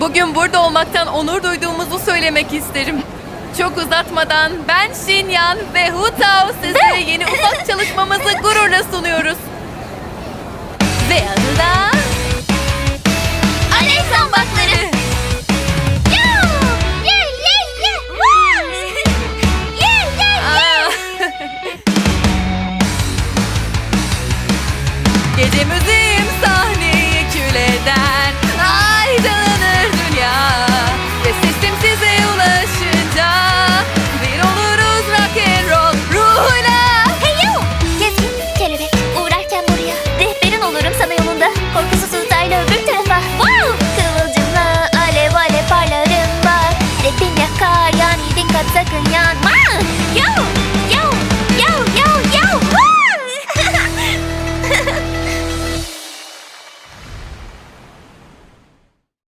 Bugün burada olmaktan onur duyduğumuzu söylemek isterim. Çok uzatmadan ben Şinyan ve Hutao size yeni ufak çalışmamızı gururla sunuyoruz. Ve adı da... Alev zambakları. Aa. Gece müziği. on. Wow!